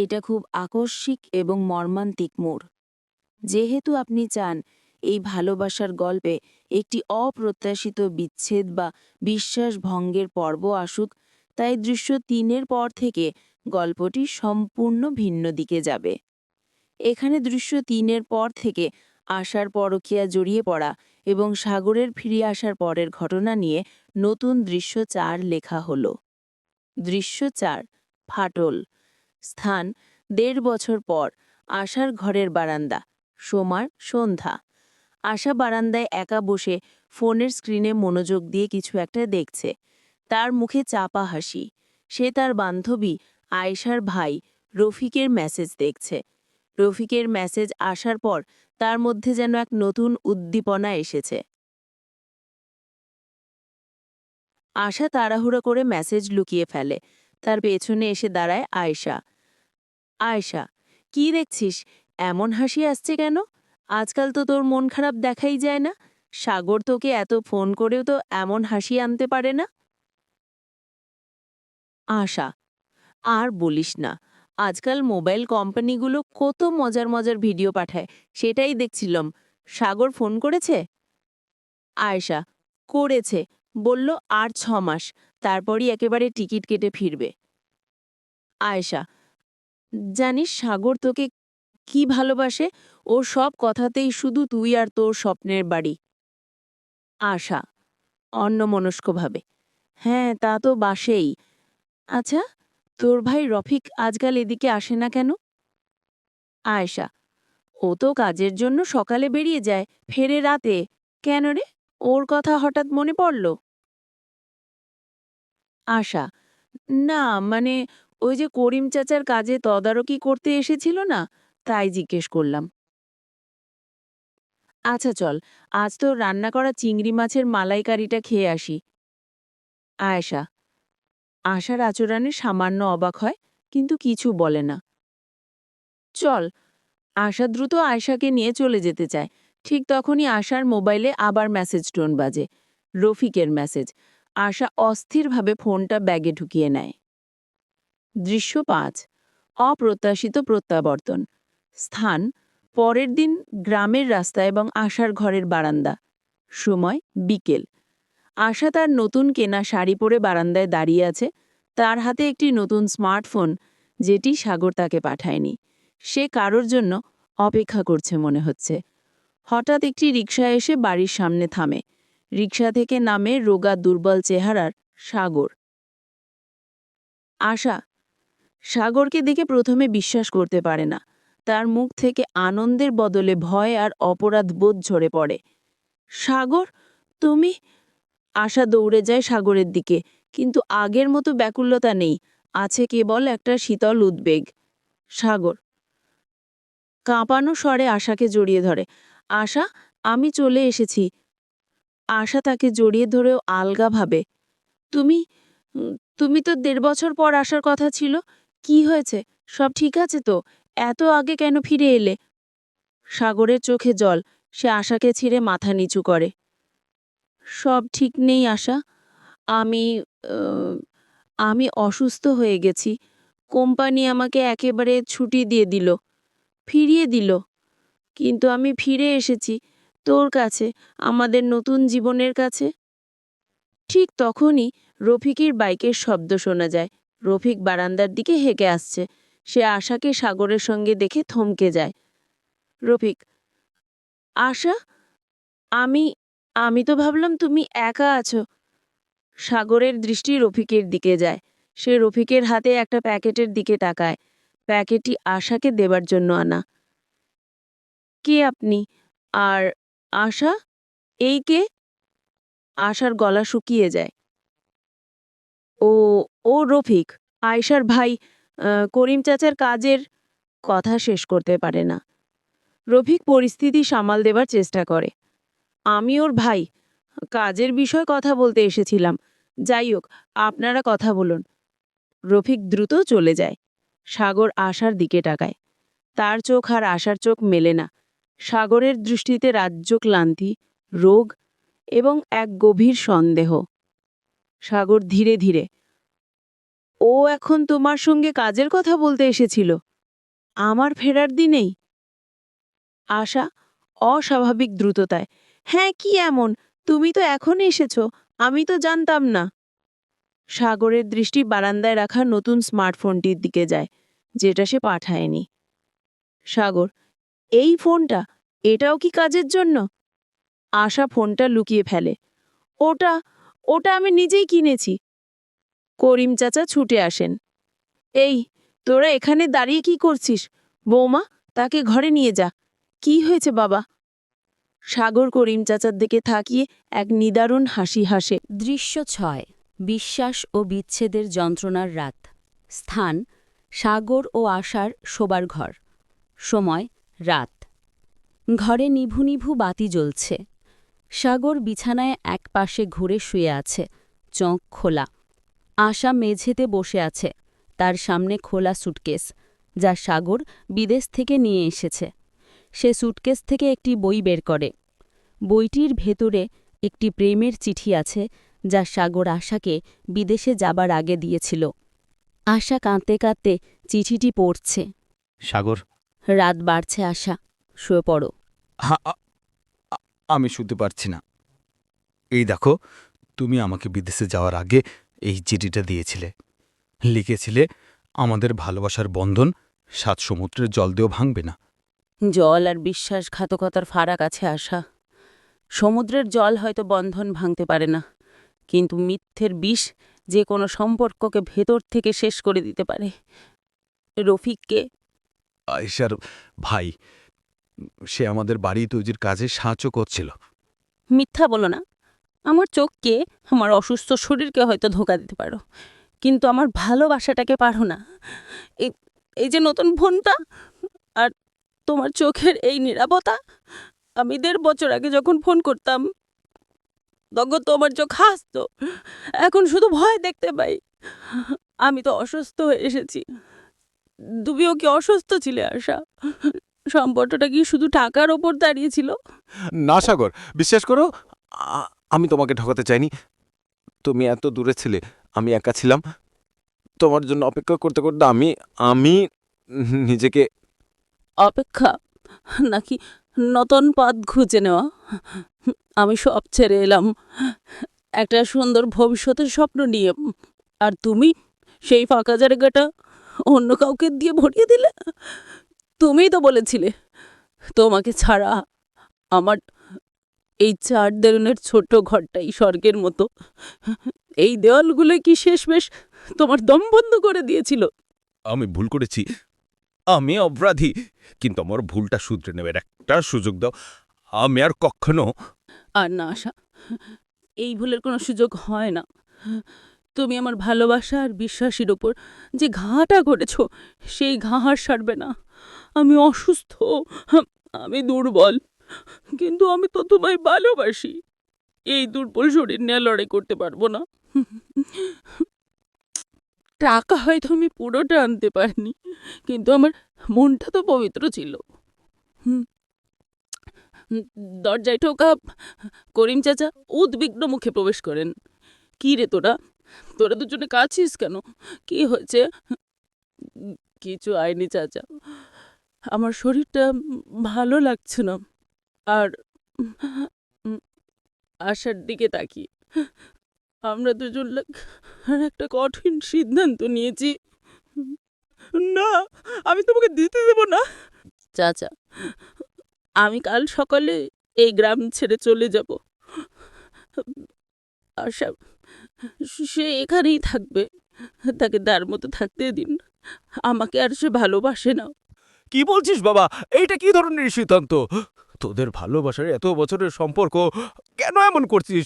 এটা খুব আকস্মিক এবং মর্মান্তিক মোড়। যেহেতু আপনি চান এই ভালোবাসার গল্পে একটি অপ্রত্যাশিত বিচ্ছেদ বা বিশ্বাস ভঙ্গের পর্ব আসুক, তাই দৃশ্য তিনের পর থেকে গল্পটি সম্পূর্ণ ভিন্ন দিকে যাবে। এখানে দৃশ্য তিনের পর থেকে আশার পরকিয়া জড়িয়ে পড়া এবং সাগরের ফিরে আসার পরের ঘটনা নিয়ে নতুন দৃশ্য চার লেখা হল। দৃশ্য চার, ফাটল। স্থান দেড় বছর পর আশার ঘরের বারান্দা, সোমার সন্ধ্যা। আশা বারান্দায় একা বসে ফোনের স্ক্রিনে মনোযোগ দিয়ে কিছু একটা দেখছে। তার মুখে চাপা হাসি। সে তার বান্ধবী আয়েশার ভাই রফিকের মেসেজ দেখছে। রফিকের মেসেজ আসার পর তার মধ্যে যেন এক নতুন উদ্দীপনা এসেছে। আশা তাড়াহুড়ো করে মেসেজ লুকিয়ে ফেলে। তার পেছনে এসে দাঁড়ায় আয়েশা। আয়েশা, কি দেখছিস? এমন হাসি আসছে কেন? আজকাল তো তোর মন খারাপ দেখাই যায় না। সাগর তোকে এত ফোন করেও তো এমন হাসি আনতে পারে না। আশা, আর বলিস না। আজকাল মোবাইল কোম্পানিগুলো কত মজার মজার ভিডিও পাঠায়, সেটাই দেখছিলাম। সাগর ফোন করেছে? আয়েশা, করেছে। বলল, আর ছ মাস। তারপরই একেবারে টিকিট কেটে ফিরবে। আয়েশা জানিস সাগর তোকে কি ভালোবাসে? ও সব কথাতেই শুধু তুই আর তোর স্বপ্নের বাড়ি। আশা, অন্যমনস্কভাবে। হ্যাঁ তা তো বাসেই। আচ্ছা তোর ভাই রফিক আজকাল এদিকে আসে না কেন? আয়েশা, ও তো কাজের জন্য সকালে বেরিয়ে যায়, ফেরে রাতে। কেন রে? ওর কথা হঠাৎ মনে পড়ল? আশা, না মানে ওই যে করিম চাচার কাজে তদারকি করতে এসেছিল না? তাই জিজ্ঞেস করলাম। আচ্ছা চল, আজ তো রান্না করা চিংড়ি মাছের মালাইকারিটা খেয়ে আসি। আয়েশা, আশার আচরণে সামান্য অবাক হয়, কিন্তু কিছু বলে না। চল, আশা দ্রুত আয়শাকে নিয়ে চলে যেতে চায়। ঠিক তখনই আশার মোবাইলে আবার মেসেজ টোন বাজে, রফিকের মেসেজ। আশা অস্থিরভাবে ফোনটা ব্যাগে ঢুকিয়ে নেয়। দৃশ্য পাঁচ অপ্রত্যাশিত প্রত্যাবর্তন, স্থান, পরের দিন গ্রামের রাস্তা এবং আশার ঘরের বারান্দা, সময়, বিকেল। আশা তার নতুন কেনা শাড়ি পরে বারান্দায় দাঁড়িয়ে আছে, তার হাতে একটি নতুন স্মার্টফোন, যেটি সাগর তাকে পাঠায়নি। সে কারোর জন্য অপেক্ষা করছে মনে হচ্ছে। হঠাৎ একটি রিকশা এসে বাড়ির সামনে থামে। রিক্সা থেকে নামে রোগা দুর্বল চেহারার সাগর। আশা সাগরকে দেখে প্রথমে বিশ্বাস করতে পারে না। তার মুখ থেকে আনন্দের বদলে ভয় আর অপরাধ বোধ ঝরে পড়ে। সাগর, তুমি? আশা দৌড়ে যায় সাগরের দিকে, কিন্তু আগের মতো ব্যাকুলতা নেই। আছে কেবল একটা শীতল উদ্বেগ। সাগর কাঁপানো স্বরে আশাকে জড়িয়ে ধরে, আশা, আমি চলে এসেছি। আশা তাকে জড়িয়ে ধরেও আলগা ভাবে, তুমি তুমি তো দেড় বছর পর আসার কথা ছিল কি হয়েছে? সব ঠিক আছে তো? এত আগে কেন ফিরে এলে? সাগরের চোখে জল, সে আশাকে ছিঁড়ে মাথা নিচু করে। সব ঠিক নেই, আশা। আমি আমি অসুস্থ হয়ে গেছি। কোম্পানি আমাকে একেবারে ছুটি দিয়ে দিল, ফিরিয়ে দিল। কিন্তু আমি ফিরে এসেছি। তোর কাছে, আমাদের নতুন জীবনের কাছে? ঠিক তখনই রফিকের বাইকের শব্দ শোনা যায়। রফিক বারান্দার দিকে হেঁকে আসছে। সে আশাকে সাগরের সঙ্গে দেখে থমকে যায়। রফিক, আশা, আমি আমি তো ভাবলাম তুমি একা আছো। সাগরের দৃষ্টি রফিকের দিকে যায়। সে রফিকের হাতে একটা প্যাকেটের দিকে তাকায়। প্যাকেটটি আশাকে দেবার জন্য আনা। কে আপনি? আর আশা? এই কে? আশার গলা শুকিয়ে যায়। ও ও রফিক, আয়শার ভাই করিম চাচার কাজের কথা শেষ করতে পারে না। রফিক পরিস্থিতি সামাল দেবার চেষ্টা করে। আমি ওর ভাই, কাজের বিষয় কথা বলতে এসেছিলাম। যাই হোক, আপনারা কথা বলুন। রফিক দ্রুত চলে যায়। সাগর আশার দিকে টাকায় তার চোখ আর আশার চোখ মেলে না। সাগরের দৃষ্টিতে রাজ্য ক্লান্তি, রোগ এবং এক গভীর সন্দেহ। সাগর ধীরে ধীরে। ও এখন তোমার সঙ্গে কাজের কথা বলতে এসেছিল। আমার ফেরার দিনেই আশা অস্বাভাবিক দ্রুততায়। হ্যাঁ কি এমন? তুমি তো এখন এসেছ। আমি তো জানতাম না। সাগরের দৃষ্টি বারান্দায় রাখা নতুন স্মার্টফোনটির দিকে যায়, যেটা সে পাঠায়নি। সাগর, এই ফোনটা, এটাও কি কাজের জন্য? আশা ফোনটা লুকিয়ে ফেলে। ওটা ওটা আমি নিজেই কিনেছি। করিম চাচা ছুটে আসেন। এই, তোরা এখানে দাঁড়িয়ে কি করছিস? বৌমা, তাকে ঘরে নিয়ে যা। কি হয়েছে বাবা? সাগর করিম চাচার দিকে থাকিয়ে এক নিদারুণ হাসি হাসে। দৃশ্য ছয়, বিশ্বাস ও বিচ্ছেদের যন্ত্রণার রাত। স্থান, সাগর ও আশার শোবার ঘর। সময়, রাত। ঘরে নিভু নিভু বাতি জ্বলছে। সাগর বিছানায় এক পাশে ঘুরে শুয়ে আছে চোখ খোলা। আশা মেঝেতে বসে আছে তার সামনে খোলা সুটকেস যা সাগর বিদেশ থেকে নিয়ে এসেছে। সে সুটকেস থেকে একটি বই বের করে। বইটির ভেতরে একটি প্রেমের চিঠি আছে যা সাগর আশাকে বিদেশে যাবার আগে দিয়েছিল। আশা কাঁদতে কাঁদতে চিঠিটি পড়ছে। সাগর। রাত বাড়ছে আশা। শুয়ে পড়ো। আমি শুতে পারছি না। এই দেখো তুমি আমাকে বিদেশে যাওয়ার আগে এই চিঠিটা দিয়েছিলে। লিখেছিলে আমাদের ভালোবাসার বন্ধন সাত সমুদ্রের জল দিয়েও ভাঙবে না। জল আর বিশ্বাসঘাতকতার ফারাক আছে আশা। সমুদ্রের জল হয়তো বন্ধন ভাঙতে পারে না কিন্তু মিথ্যের বিষ যে কোনো সম্পর্ককে ভেতর থেকে শেষ করে দিতে পারে। রফিককে আয়েশার ভাই সে আমাদের বাড়ি তৈরির কাজে সাহায্য করছিল। মিথ্যা বলো না। আমার চোখকে, আমার অসুস্থ শরীরকে হয়তো ধোকা দিতে পারো। কিন্তু আমার ভালোবাসাটাকে পারো না। এই যে নতুন ফোনটা আর তোমার চোখের এই নিরাপত্তা, আমি দেড় বছর আগে যখন ফোন করতাম, তখন তোমার চোখ হাসতো। এখন শুধু ভয় দেখতে পাই। আমি তো অসুস্থ হয়ে এসেছি। তুমিও কি অসুস্থ ছিলে, আশা? সম্পর্কটা কি শুধু টাকার ওপর দাঁড়িয়েছিল না সাগর। বিশ্বাস করো আমি তোমাকে ঠকাতে চাইনি। তুমি এত দূরে ছিলে আমি একা ছিলাম। তোমার জন্য অপেক্ষা করতে করতে আমি আমি নিজেকে অপেক্ষা? নাকি নতুন পথ খুঁজে নেওয়া? আমি সব ছেড়ে এলাম। একটা সুন্দর ভবিষ্যতের স্বপ্ন নিয়ে। আর তুমি সেই ফাঁকা জায়গাটা অন্য কাউকে দিয়ে ভরিয়ে দিলে? তুমিই তো বলেছিলে তোমাকে ছাড়া আমার এই চার দেরুনের ছোট ঘরটাই স্বর্গের মতো। এই দেওয়ালগুলো কি শেষমেশ তোমার দম বন্ধ করে দিয়েছিল? আমি ভুল করেছি। আমি অপরাধী কিন্তু আমার ভুলটা শুধরে নেবার একটা সুযোগ দাও। আমি আর কখনো আর না আশা এই ভুলের কোনো সুযোগ হয় না। তুমি আমার ভালোবাসা আর বিশ্বাসের ওপর যে ঘাটা করেছ সেই ঘা আর সারবে না। আমি অসুস্থ, আমি দুর্বল, কিন্তু আমি তো তোমায় ভালোবাসি। এই দুর্বল শরীর নিয়ে লড়াই করতে পারব না। টাকা হয়তো আমি পুরোটা আনতে পারিনি, কিন্তু আমার মনটা তো পবিত্র ছিল। দরজায় ঠোকা, করিম চাচা উদ্বিগ্ন মুখে প্রবেশ করেন। কি রে তোরা? তোরা দুজনে কাছিস কেন? কি হয়েছে? কিছু আইনি চাচা। আমার শরীরটা ভালো লাগছে না। আর আশার দিকে তাকি আমরা দুজন একটা কঠিন সিদ্ধান্ত নিয়েছি। না, আমি তোমাকে দিতে দেব না। চাচা, আমি কাল সকালে এই গ্রাম ছেড়ে চলে যাব। আশা, সে এখানেই থাকবে। তাকে তার মতো থাকতে দিন। আমাকে আর সে ভালোবাসে না। কি বলছিস বাবা? এইটা কি ধরনের সিদ্ধান্ত? তোদের ভালোবাসার এত বছরের সম্পর্ক কেন এমন করছিস?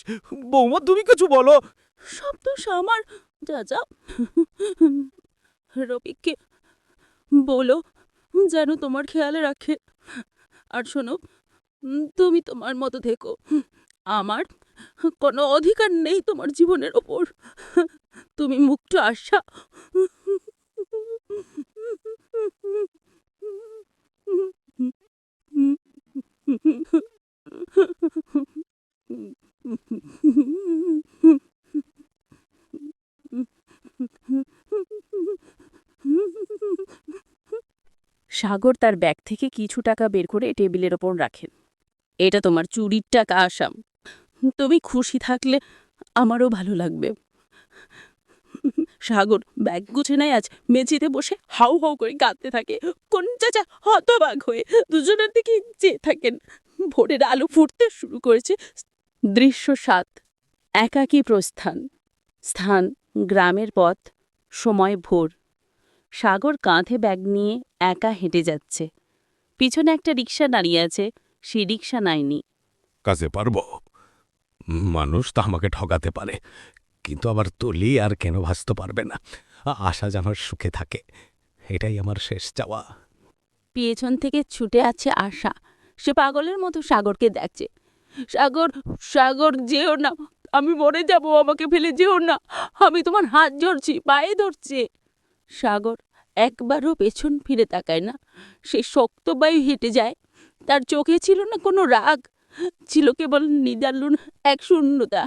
বৌমা, তুমি কিছু বলো। সব দোষ আমার যা যা রবিককে বলো, যেন তোমার খেয়ালে রাখে। আর শোনো, তুমি তোমার মতো থেকো। আমার কোনো অধিকার নেই তোমার জীবনের ওপর। তুমি মুক্ত আশা। সাগর তার ব্যাগ থেকে কিছু টাকা বের করে টেবিলের ওপর রাখেন এটা তোমার চুরির টাকা, আসাম। তুমি খুশি থাকলে আমারও ভালো লাগবে। সাগর ব্যাগ গুছে নেয়, আজ মেঝেতে বসে হাউ হাউ করে কাঁদতে থাকে। কোন চাচা হতবাক হয়ে দুজনের দিকে চেয়ে থাকেন। ভোরের আলো ফুটতে শুরু করেছে দৃশ্য সাত, একাকী প্রস্থান। স্থান, গ্রামের পথ, সময় ভোর। সাগর কাঁধে ব্যাগ নিয়ে একা হেঁটে যাচ্ছে। পিছনে একটা রিক্সা দাঁড়িয়ে আছে সে রিক্সা নায়নি কাজে পারব? মানুষ তো আমাকে ঠগাতে পারে কিন্তু আবার তলি আর কেন ভাসতে পারবে না? আশা যেন সুখে থাকে এটাই আমার শেষ চাওয়া। পেছন থেকে ছুটে আছে আশা। সে পাগলের মতো সাগরকে দেখছে। সাগর সাগর যেও না। আমি মরে যাব আমাকে ফেলে যেও না। আমি তোমার হাত ধরছি পায়ে ধরছে। সাগর একবারও পেছন ফিরে তাকায় না। সে শক্ত বায়ু হেঁটে যায়। তার চোখে ছিল না কোনো রাগ, ছিল কেবল নিদারুণ এক শূন্যতা।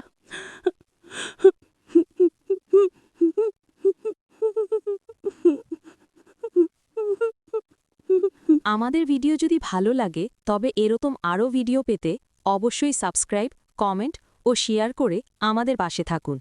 আমাদের ভিডিও যদি ভালো লাগে, তবে এরকম আরও ভিডিও পেতে অবশ্যই সাবস্ক্রাইব, কমেন্ট ও শেয়ার করে আমাদের পাশে থাকুন।